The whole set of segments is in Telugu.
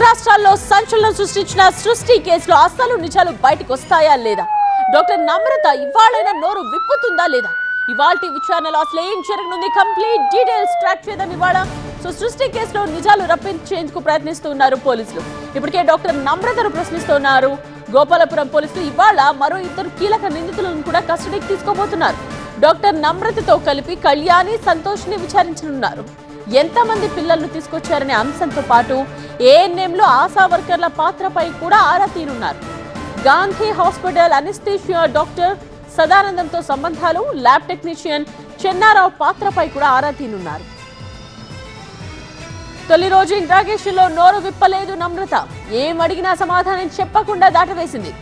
తెలుగు రాష్ట్రాల్లో సంచలనం సృష్టించిన సృష్టి కేసులో అసలు నిజాలు బయటకు వస్తాయా లేదా? డాక్టర్ నమ్రత ఇవాళైనా నోరు విప్పుతుందా లేదా? ఇవాల్టి విచారణలో అసలు ఏం జరగనుంది? కంప్లీట్ డీటెయిల్స్ ట్రాక్ చేద్దాం ఇవాళ. సో సృష్టి కేసులో నిజాలు రప్పించేందుకు ప్రయత్నిస్తున్నారు పోలీసులు. ఇప్పటికే డాక్టర్ నమ్రతను ప్రశ్నిస్తున్నారు. గోపాలపురం పోలీసులు ఇవాళ మరో ఇద్దరు కీలక నిందితులను కూడా కస్టడీకి తీసుకోబోతున్నారు. డాక్టర్ నమ్రతతో కలిపి కళ్యాణి సంతోష్ని విచారించనున్నారు. ఎంతమంది పిల్లలను తీసుకొచ్చారనే అంశంతో పాటు ఏఎన్ఎంలో ఆశా వర్కర్ల పాత్రపై కూడా ఆరా తీనున్నారు గాంధీ హాస్పిటల్ అనిస్థీషియా డాక్టర్ సదానందంతో సంబంధాలు ల్యాబ్ టెక్నీషియన్ చెన్నారావు పాత్రపై కూడా ఆరా తీనున్నారు తొలి రోజు ఇంట్రాగేషన్లో నోరు విప్పలేదు నమ్రత. ఏం అడిగినా సమాధానం చెప్పకుండా దాటవేసింది.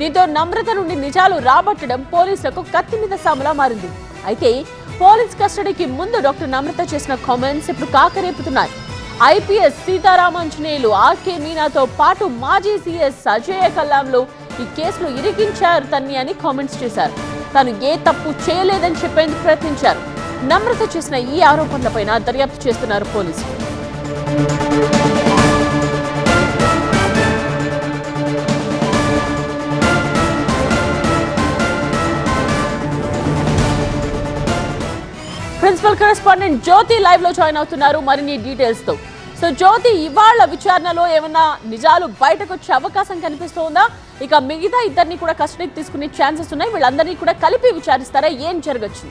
దీంతో నమ్రత నుండి నిజాలు రాబట్టడం పోలీసులకు కత్తి మీద సాములా మారింది. అయితే పోలీస్ కస్టడీకి ముందు డాక్టర్ నమ్రత చేసిన కామెంట్స్ ఇప్పుడు కాకరేపుతున్నాయి. ఐపీఎస్ సీతారామాంజనేయులు ఆర్కే మీనాతో పాటు మాజీ సీఎస్ అజయ కల్లాంలు ఈ కేసులో ఇరికించారు తన్ని అని కామెంట్స్ చేశారు. తాను ఏ తప్పు చేయలేదని చెప్పేందుకు ప్రయత్నించారు. నమ్రత చేసిన ఈ ఆరోపణలపైన దర్యాప్తు చేస్తున్నారు పోలీసులు. ప్రిన్సిపల్ కరెస్పాండెంట్ జ్యోతి లైవ్లో జాయిన్ అవుతున్నారు. మరిన్ని డీటెయిల్స్తో. సో జ్యోతి ఇవాళ విచారణలో ఏమైనా నిజాలు బయటకు వచ్చే అవకాశం కనిపిస్తోందా? ఇక మిగతా ఇద్దరిని కూడా కస్టడీకి తీసుకునే ఛాన్సెస్ ఉన్నాయి. వీళ్ళందరినీ కూడా కలిపి విచారిస్తారా? ఏం జరగచ్చు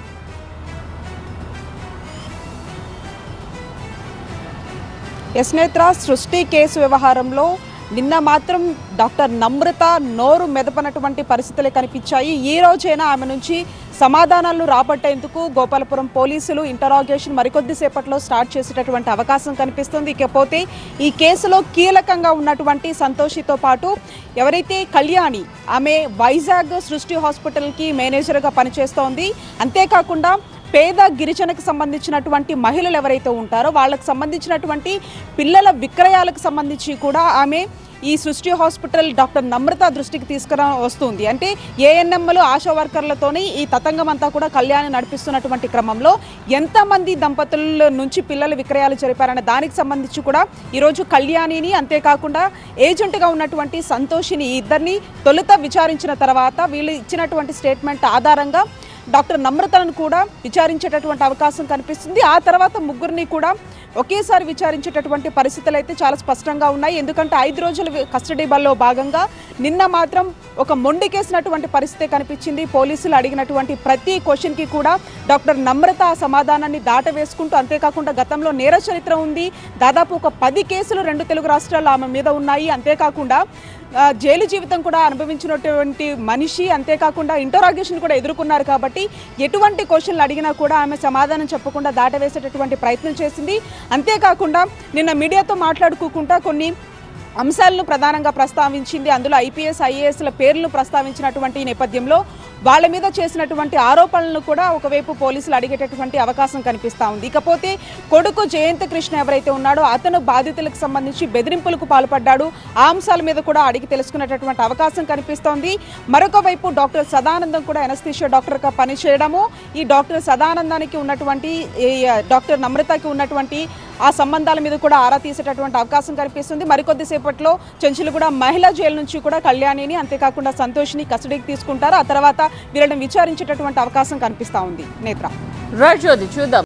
యస్నేత్ర సృష్టి కేసు వ్యవహారంలో నిన్న మాత్రం డాక్టర్ నమ్రత నోరు మెదపనటువంటి పరిస్థితులే కనిపించాయి. ఈ రోజైనా ఆమె నుంచి సమాధానాలను రాబట్టేందుకు గోపాలపురం పోలీసులు ఇంటరాగేషన్ మరికొద్దిసేపట్లో స్టార్ట్ చేసేటటువంటి అవకాశం కనిపిస్తుంది. ఇకపోతే ఈ కేసులో కీలకంగా ఉన్నటువంటి సంతోషితో పాటు ఎవరైతే కళ్యాణి ఆమె వైజాగ్ సృష్టి హాస్పిటల్కి మేనేజర్గా పనిచేస్తోంది. అంతేకాకుండా పేద గిరిజనకు సంబంధించినటువంటి మహిళలు ఎవరైతే ఉంటారో వాళ్ళకు సంబంధించినటువంటి పిల్లల విక్రయాలకు సంబంధించి కూడా ఆమె ఈ సృష్టి హాస్పిటల్ డాక్టర్ నమ్రత దృష్టికి తీసుకురా వస్తుంది. అంటే ఏఎన్ఎంలు ఆశా వర్కర్లతోనే ఈ తతంగం అంతా కూడా కళ్యాణి నడిపిస్తున్నటువంటి క్రమంలో ఎంతమంది దంపతుల నుంచి పిల్లల విక్రయాలు జరిపారనే దానికి సంబంధించి కూడా ఈరోజు కళ్యాణిని అంతేకాకుండా ఏజెంట్గా ఉన్నటువంటి సంతోషిని ఇద్దరిని తొలుత విచారించిన తర్వాత వీళ్ళు ఇచ్చినటువంటి స్టేట్మెంట్ ఆధారంగా డాక్టర్ నమ్రతను కూడా విచారించేటటువంటి అవకాశం కనిపిస్తుంది. ఆ తర్వాత ముగ్గురిని కూడా ఒకేసారి విచారించేటటువంటి పరిస్థితులు అయితే చాలా స్పష్టంగా ఉన్నాయి. ఎందుకంటే ఐదు రోజుల కస్టడీ బల్లో భాగంగా నిన్న మాత్రం ఒక మొండికేసినటువంటి పరిస్థితి కనిపించింది. పోలీసులు అడిగినటువంటి ప్రతి క్వశ్చన్కి కూడా డాక్టర్ నమ్రత ఆ సమాధానాన్ని దాటవేసుకుంటూ అంతేకాకుండా గతంలో నేర చరిత్ర ఉంది. దాదాపు ఒక పది కేసులు రెండు తెలుగు రాష్ట్రాల్లో ఆమె మీద ఉన్నాయి. అంతేకాకుండా జైలు జీవితం కూడా అనుభవించినటువంటి మనిషి అంతేకాకుండా ఇంటరాగేషన్ కూడా ఎదుర్కొన్నారు కాబట్టి ఎటువంటి క్వశ్చన్లు అడిగినా కూడా ఆమె సమాధానం చెప్పకుండా దాటవేసేటటువంటి ప్రయత్నం చేసింది. అంతేకాకుండా నిన్న మీడియాతో మాట్లాడుకోకుండా కొన్ని అంశాలను ప్రధానంగా ప్రస్తావించింది. అందులో ఐపీఎస్ ఐఏఎస్ల పేర్లను ప్రస్తావించినటువంటి ఈ నేపథ్యంలో వాళ్ళ మీద చేసినటువంటి ఆరోపణలను కూడా ఒకవైపు పోలీసులు అడిగేటటువంటి అవకాశం కనిపిస్తూ ఉంది. ఇకపోతే కొడుకు జయంత్ కృష్ణ ఎవరైతే ఉన్నాడో అతను బాధితులకు సంబంధించి బెదిరింపులకు పాల్పడ్డాడు. ఆ అంశాల మీద కూడా అడిగి తెలుసుకునేటటువంటి అవకాశం కనిపిస్తోంది. మరొక వైపు డాక్టర్ సదానందం కూడా ఎనస్థీషియా డాక్టర్గా పనిచేయడము. ఈ డాక్టర్ సదానందానికి ఉన్నటువంటి డాక్టర్ నమ్రతకి ఉన్నటువంటి ఆ సంబంధాల మీద కూడా ఆరా తీసేటటువంటి అవకాశం కనిపిస్తుంది. మరికొద్దిసేపట్లో చెంచులు కూడా మహిళా జైలు నుంచి కూడా కళ్యాణిని అంతేకాకుండా సంతోష్ని కస్టడీకి తీసుకుంటారు. ఆ తర్వాత వీళ్ళని విచారించేటటువంటి అవకాశం కనిపిస్తా ఉంది. నేత్ర. చూద్దాం.